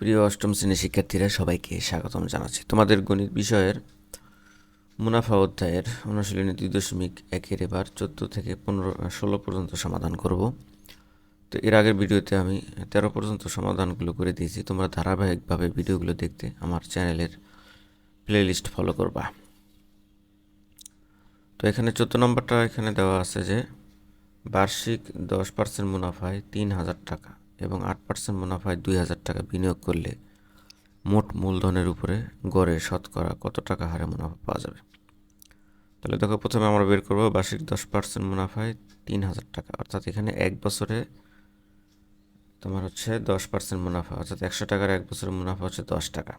প্রিয় অষ্টম শ্রেণির শিক্ষার্থীরা, সবাইকে স্বাগতম জানাচ্ছি। তোমাদের গণিত বিষয়ের মুনাফা অধ্যায়ের অনুশীলনী দুই দশমিক একের এবার চোদ্দ থেকে পনেরো ষোলো পর্যন্ত সমাধান করব। তো এর আগের ভিডিওতে আমি তেরো পর্যন্ত সমাধানগুলো করে দিয়েছি। তোমরা ধারাবাহিকভাবে ভিডিওগুলো দেখতে আমার চ্যানেলের প্লেলিস্ট ফলো করবা। তো এখানে চোদ্দ নম্বরটা এখানে দেওয়া আছে যে, বার্ষিক দশ পার্সেন্ট মুনাফায় তিন হাজার টাকা। এবং আট পার্সেন্ট মুনাফায় দুই হাজার টাকা বিনিয়োগ করলে মোট মূলধনের উপরে গড়ে শতকরা কত টাকা হারে মুনাফা পাওয়া যাবে? তাহলে দেখো, প্রথমে আমরা বের করব বার্ষিক দশ পার্সেন্ট মুনাফায় তিন হাজার টাকা। অর্থাৎ এখানে এক বছরে তোমার হচ্ছে দশ পার্সেন্ট মুনাফা, অর্থাৎ একশো টাকার এক বছরের মুনাফা হচ্ছে দশ টাকা।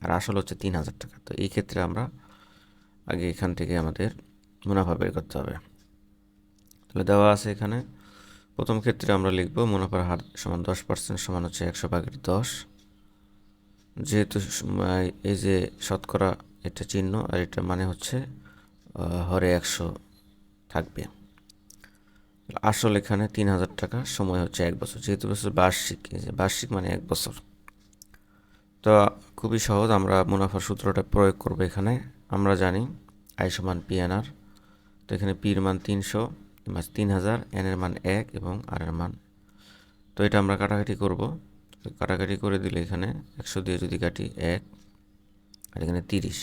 আর আসল হচ্ছে তিন হাজার টাকা। তো এই ক্ষেত্রে আমরা আগে এখান থেকে আমাদের মুনাফা বের করতে হবে। তাহলে দেওয়া আছে এখানে প্রথম ক্ষেত্রে আমরা লিখব মুনাফার হার সমান দশ পার্সেন্ট সমান হচ্ছে একশো ভাগের দশ। যেহেতু এই যে শতকরা এটা চিহ্ন, আর এটা মানে হচ্ছে হরে একশো থাকবে। আসল এখানে তিন হাজার টাকা, সময় হচ্ছে এক বছর। যেহেতু বছর বার্ষিক বার্ষিক মানে এক বছর। তো খুবই সহজ, আমরা মুনাফার সূত্রটা প্রয়োগ করব এখানে। আমরা জানি আই সমান পিএনআর তো এখানে পির মান তিনশো। মাস তিন হাজার এনের মান এক এবং আর এর মান। তো এটা আমরা কাটাকাটি করব। কাটাকাটি করে দিলে এখানে একশো দিয়ে যদি কাটি এক, আর এখানে তিরিশ।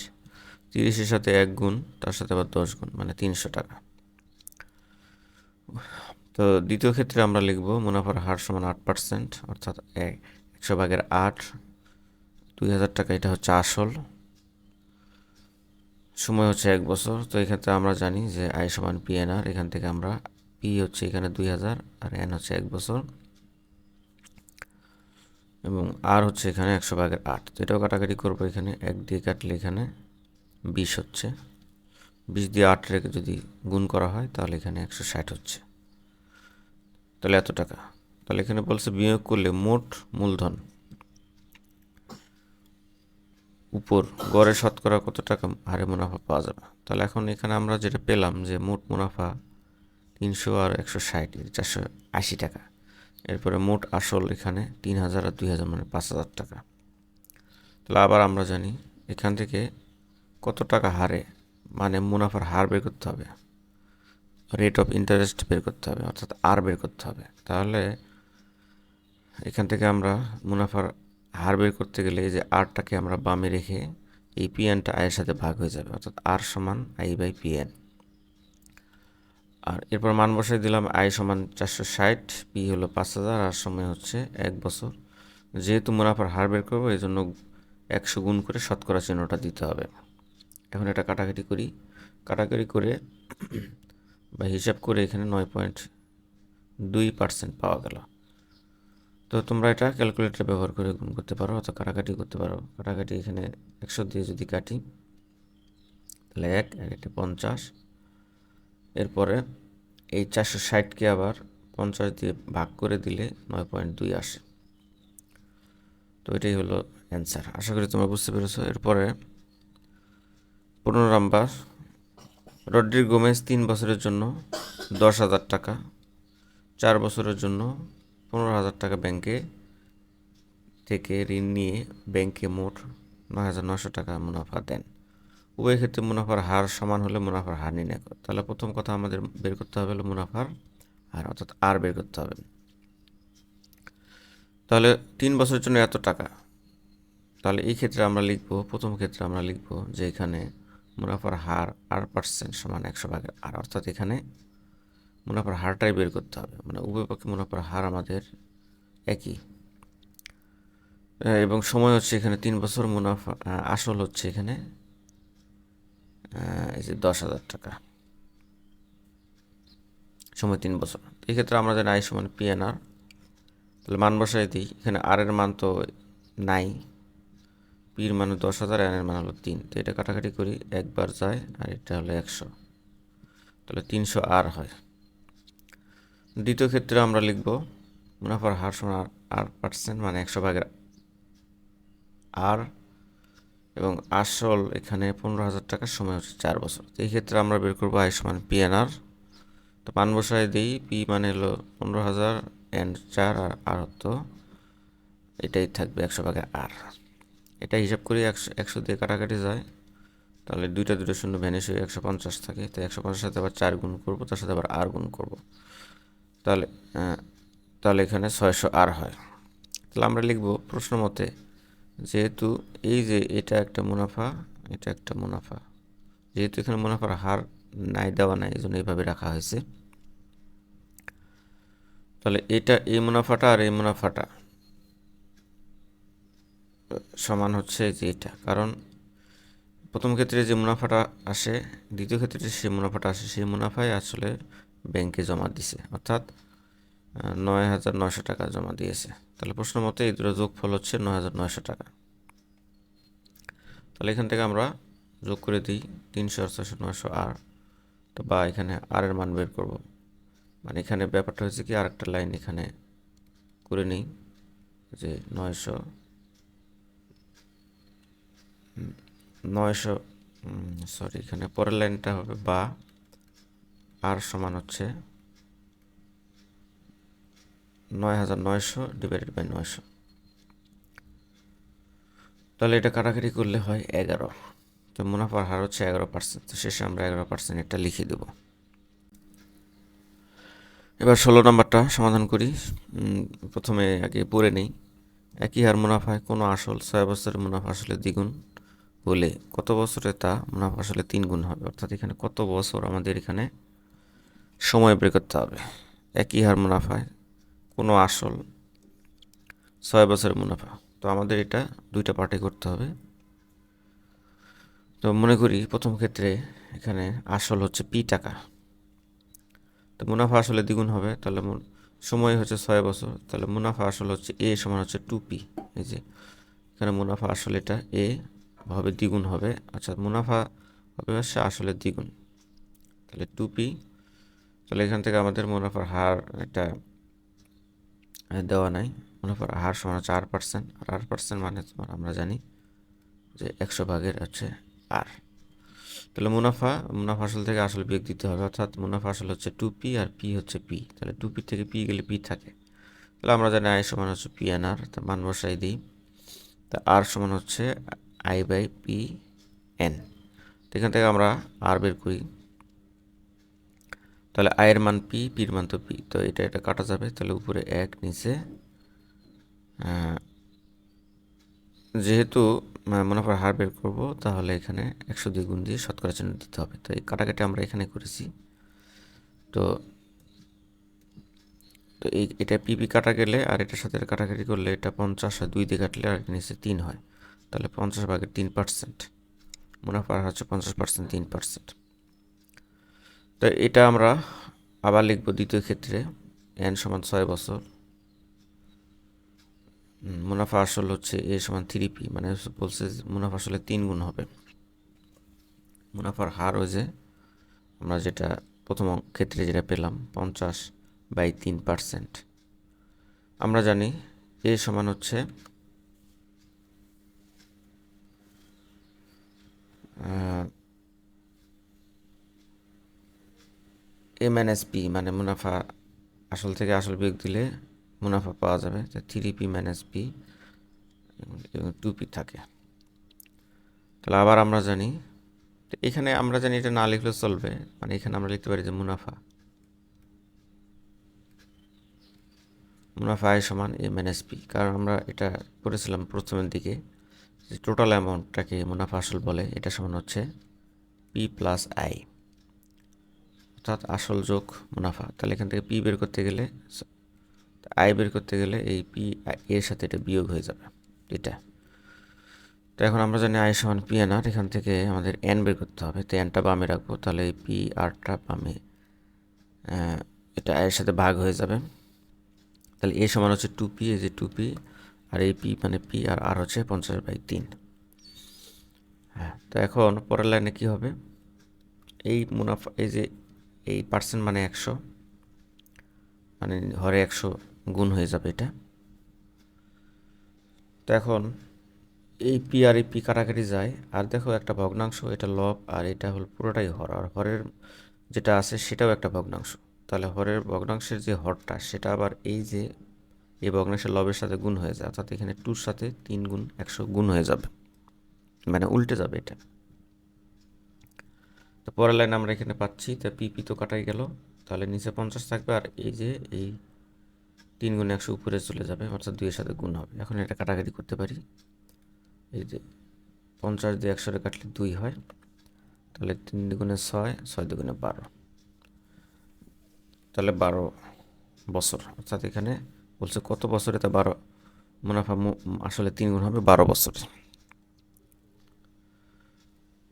তিরিশের সাথে এক গুণ, তার সাথে আবার দশ গুণ মানে তিনশো টাকা। তো দ্বিতীয় ক্ষেত্রে আমরা লিখব মুনাফার হার সমান আট পার্সেন্ট, অর্থাৎ একশো ভাগের আট, দুই হাজার টাকা, এটা হচ্ছে আসল। সময় হচ্ছে এক বছর, তো এক্ষেত্রে আমরা জানি যে আই সমান পি এন আর, এখান থেকে আমরা পি হচ্ছে এখানে দুই হাজার আর এন হচ্ছে এক বছর। এবং আর হচ্ছে এখানে একশো ভাগের আট, তো এটাও কাটাকাটি করব এখানে, এক দিয়ে কাটলে এখানে বিশ হচ্ছে। বিশ দিয়ে আট রেখে যদি গুণ করা হয়, তাহলে এখানে একশো ষাট হচ্ছে। তাহলে এত টাকা। তাহলে এখানে বলছে বিনিয়োগ করলে মোট মূলধন উপর গড়ে শতকরা কত টাকা হারে মুনাফা পাওয়া যাবে? তাহলে এখন এখানে আমরা যেটা পেলাম যে মোট মুনাফা তিনশো আর একশো ষাট চারশো আশি টাকা। এরপরে মোট আসল এখানে তিন হাজার আর দুই হাজার মানে পাঁচ হাজার টাকা। তাহলে আবার আমরা জানি এখান থেকে কত টাকা হারে মানে মুনাফার হার বের করতে হবে। রেট অফ ইন্টারেস্ট বের করতে হবে, অর্থাৎ আর বের করতে হবে। তাহলে এখান থেকে আমরা মুনাফার হার বের করতে গেলে এই যে আরটাকে আমরা বামে রেখে এই পিএনটা আয়ের সাথে ভাগ হয়ে যাবে, অর্থাৎ আর সমান আই বাই পিএন। আর এরপর মান বসাই দিলাম আই সমান চারশো ষাট, পি হলো পাঁচ হাজার, আর সময় হচ্ছে এক বছর। যেহেতু মুনাফার হার বের করব এই জন্য একশো গুণ করে শতকরা চিহ্নটা দিতে হবে। এখন এটা কাটাকাটি করি। কাটাকাটি করে বা হিসাব করে এখানে নয় পয়েন্ট দুই পার্সেন্ট পাওয়া গেল। তো তোমরা এটা ক্যালকুলেটর ব্যবহার করে গুণ করতে পারো অথবা কাটাকাটি করতে পারো। কাটাকাটি এখানে একশো দিয়ে যদি কাটি, তাহলে এক এক একটা পঞ্চাশ। এরপরে এই চারশো ষাটকে আবার পঞ্চাশ দিয়ে ভাগ করে দিলে নয় পয়েন্ট দুই আসে। তো এটাই হলো অ্যান্সার আশা করি তোমরা বুঝতে পেরেছ। এরপরে পনেরো নাম্বার রড্রিক গোমেজ তিন বছরের জন্য দশ হাজার টাকা, চার বছরের জন্য পনেরো হাজার টাকা ব্যাংকে থেকে ঋণ নিয়ে ব্যাংকে মোট নয় হাজার নশো টাকা মুনাফা দেন। উভয় ক্ষেত্রে মুনাফার হার সমান হলে মুনাফার হার নির্ণয় করো তাহলে প্রথম কথা আমাদের বের করতে হবে হলো মুনাফার হার, অর্থাৎ আর বের করতে হবে। তাহলে তিন বছরের জন্য এত টাকা। তাহলে এই ক্ষেত্রে আমরা লিখব, প্রথম ক্ষেত্রে আমরা লিখব যে এখানে মুনাফার হার আর পার্সেন্ট সমান একশো ভাগের আর, অর্থাৎ এখানে মুনাফার হারটাই বের করতে হবে। মানে উভয় পক্ষে মুনাফার হার আমাদের একই। এবং সময় হচ্ছে এখানে তিন বছর, মুনাফা আসল হচ্ছে এখানে এই যে দশ হাজার টাকা। সময় তিন বছর। এক্ষেত্রে আমরা জানি আই সমান পিএনআর তাহলে মান বসাই দিই। এখানে আর এর মান তো নাই। পির মান দশ হাজার, এন এর মান হলো তিন। তো এটা কাটাকাটি করি, একবার যায় আর এটা হলো একশো। তাহলে তিনশো আর হয়। দ্বিতীয় ক্ষেত্রে আমরা লিখব মুনাফার হার সমান আট পার্সেন্ট মানে একশো ভাগের আর এবং আসল এখানে পনেরো হাজার টাকার সময় হচ্ছে চার বছর। এই ক্ষেত্রে আমরা বের করব আয় সমান পিএনআর তো মান বসায় দিই পি মানে হলো পনেরো হাজার এন্ড চার আর আর হতো। এটাই থাকবে একশো ভাগে আর এটা হিসাব করি একশো একশো দিয়ে কাটাকাটি যায়। তাহলে দুইটা দুটো শূন্য ভ্যানিশ হয়ে একশো পঞ্চাশ থাকে। তো একশো পঞ্চাশ সাথে আবার চার গুণ করব, তার সাথে আবার আর গুণ করব। তাহলে তাহলে এখানে ছয়শো আর হয়। তাহলে আমরা লিখব প্রশ্ন মতে, যেহেতু এই যে এটা একটা মুনাফা, এটা একটা মুনাফা, যেহেতু এখানে মুনাফার হার নাই, দেওয়া নাই, এই জন্য এইভাবে রাখা হয়েছে। তাহলে এটা এই মুনাফাটা আর এই মুনাফাটা সমান হচ্ছে যে এটা। কারণ প্রথম ক্ষেত্রে যে মুনাফাটা আসে, দ্বিতীয় ক্ষেত্রে যে মুনাফাটা আসে, সেই মুনাফাই আসলে ব্যাংকে জমা দিছে, অর্থাৎ নয় হাজার নয়শো টাকা জমা দিয়েছে। তাহলে প্রশ্ন মতে এই দুটো যোগফল হচ্ছে নয় হাজার নয়শো টাকা। তাহলে এখান থেকে আমরা যোগ করে দিই তিনশো আর ছয়শো নয়শো আর। তো বা এখানে আর এর মান বের করব। মানে এখানে ব্যাপারটা হচ্ছে কি, আরেকটা লাইন এখানে করে নিই, যে নয়শো নয়শো সরি, এখানে পরের লাইনটা হবে বা আর সমান হচ্ছে নয় হাজার নয়শো বাই নয়শো। তাহলে এটা কাটাকাটি করলে হয় এগারো। তো মুনাফার হার হচ্ছে এগারো পার্সেন্ট তো শেষে আমরা এগারো পার্সেন্ট এটা লিখে দেব। এবার ষোলো নম্বরটা সমাধান করি। প্রথমে আগে পড়ে নেই। একই হার মুনাফায় কোনো আসল ছয় বছরের মুনাফা আসলে দ্বিগুণ হলে কত বছরে তা মুনাফা আসলে তিন গুণ হবে? অর্থাৎ এখানে কত বছর আমাদের এখানে সময় বের করতে হবে। একই হার মুনাফায় কোনো আসল ছয় বছরের মুনাফা। তো আমাদের এটা দুইটা পার্টে করতে হবে। তো মনে করি প্রথম ক্ষেত্রে এখানে আসল হচ্ছে পি টাকা। তো মুনাফা আসলে দ্বিগুণ হবে, তাহলে সময় হচ্ছে ছয় বছর, তাহলে মুনাফা আসল হচ্ছে এ সমান হচ্ছে টু পি। এই যে, এখানে মুনাফা আসলে এটা এ হবে দ্বিগুণ হবে আচ্ছা মুনাফা হবে হচ্ছে আসলে দ্বিগুণ। তাহলে টু পি তাহলে এখান থেকে আমাদের মুনাফার হার এটা দেওয়া নাই। মুনাফার হার সমান হচ্ছে আর পার্সেন্ট আর আর পার্সেন্ট মানে তোমার আমরা জানি যে একশো ভাগের হচ্ছে আর। তাহলে মুনাফা মুনাফা আসল থেকে আসল বিয়োগ দিতে হবে। অর্থাৎ মুনাফা আসল হচ্ছে টু পি আর পি হচ্ছে পি তাহলে টু পি থেকে পি গেলে পি থাকে। তাহলে আমরা জানি আই সমান হচ্ছে পি এন আর তা মান বসাই দিই। তা আর সমান হচ্ছে আই বাই পি এন এখান থেকে আমরা আর বের করি। তাহলে আয়ের মান পি পির মান তো পি। তো এটা এটা কাটা যাবে, তাহলে উপরে এক, নিচে যেহেতু মুনাফার হার বের করব, তাহলে এখানে একশো দুই গুণ দিয়ে শতকরা চিহ্ন দিতে হবে। তো এই কাটাকাটি আমরা এখানে করেছি। তো তো এই, এটা পিপি কাটা গেলে আর এটার সাথে কাটাকাটি করলে এটা পঞ্চাশ আর দুই দিয়ে কাটলে আর নিচে তিন হয়। তাহলে পঞ্চাশ ভাগের তিন পার্সেন্ট মুনাফার হচ্ছে পঞ্চাশ পার্সেন্ট তিন পার্সেন্ট তো এটা আমরা আবার লিখব দ্বিতীয় ক্ষেত্রে এন সমান ছয় বছর। মুনাফা আসল হচ্ছে এ সমান থ্রি পি মানে বলছে মুনাফা আসলে তিন গুণ হবে। মুনাফার হার যে আমরা যেটা প্রথম ক্ষেত্রে যেটা পেলাম, পঞ্চাশ বাই তিন পার্সেন্ট। আমরা জানি এ সমান হচ্ছে এ মাইনাস পি মানে মুনাফা আসল থেকে আসল বিয়োগ দিলে মুনাফা পাওয়া যাবে থ্রি পি মাইনাস পি এবং টু পি থাকে। তাহলে আবার আমরা জানি এখানে আমরা জানি এটা না লিখলে চলবে মানে এখানে আমরা লিখতে পারি যে মুনাফা। মুনাফা আয় সমান এ মাইনাস পি কারণ আমরা এটা করেছিলাম প্রথমের দিকে, যে টোটাল অ্যামাউন্টটাকে মুনাফা আসল বলে, এটা সমান হচ্ছে পি প্লাস আই অর্থাৎ আসল যোগ মুনাফা। তাহলে এখান থেকে পি বের করতে গেলে আয় বের করতে গেলে এই পি এর সাথে এটা বিয়োগ হয়ে যাবে, এটা। তো এখন আমরা জানি আয় সমান পি এন আর এখান থেকে আমাদের এন বের করতে হবে। তো এনটা বামে রাখব, তাহলে এই পি আরটা বামে এটা আয়ের সাথে ভাগ হয়ে যাবে। তাহলে এ সমান হচ্ছে টু পি এই যে টু পি আর এই পি মানে পি আর আর হচ্ছে পঞ্চাশ বাই তিন। হ্যাঁ তো এখন পরের লাইনে কী হবে? এই মুনাফা, এই যে এই পার্সেন্ট মানে একশো। মানে হরে একশো গুণ হয়ে যাবে এটা। তো এখন এই পি আর এই পি কাটাকাটি যায়। আর দেখো একটা ভগ্নাংশ, এটা লব আর এটা হল পুরোটাই হর। আর হরের যেটা আছে সেটাও একটা ভগ্নাংশ। তাহলে হরের ভগ্নাংশের যে হরটা, সেটা আবার এই যে এই ভগ্নাংশের লবের সাথে গুণ হয়ে যায়, অর্থাৎ এখানে টুর সাথে তিন গুণ একশো গুণ হয়ে যাবে। মানে উল্টে যাবে এটা। তো পরের লাইন আমরা এখানে পাচ্ছি, তা পিপি তো কাটাই গেল। তাহলে নিচে পঞ্চাশ থাকবে আর এই যে এই তিন গুণ একশো উপরে চলে যাবে, অর্থাৎ দুইয়ের সাথে গুণ হবে। এখন এটা কাটাকাটি করতে পারি। এই যে পঞ্চাশ দিয়ে একশোরে কাটলে দুই হয়, তাহলে তিন দুগুণে ছয় ছয় দুগুণে বারো। তাহলে বারো বছর, অর্থাৎ এখানে বলছে কত বছরে তা বারো, মুনাফা আসলে তিন গুণ হবে বারো বছর।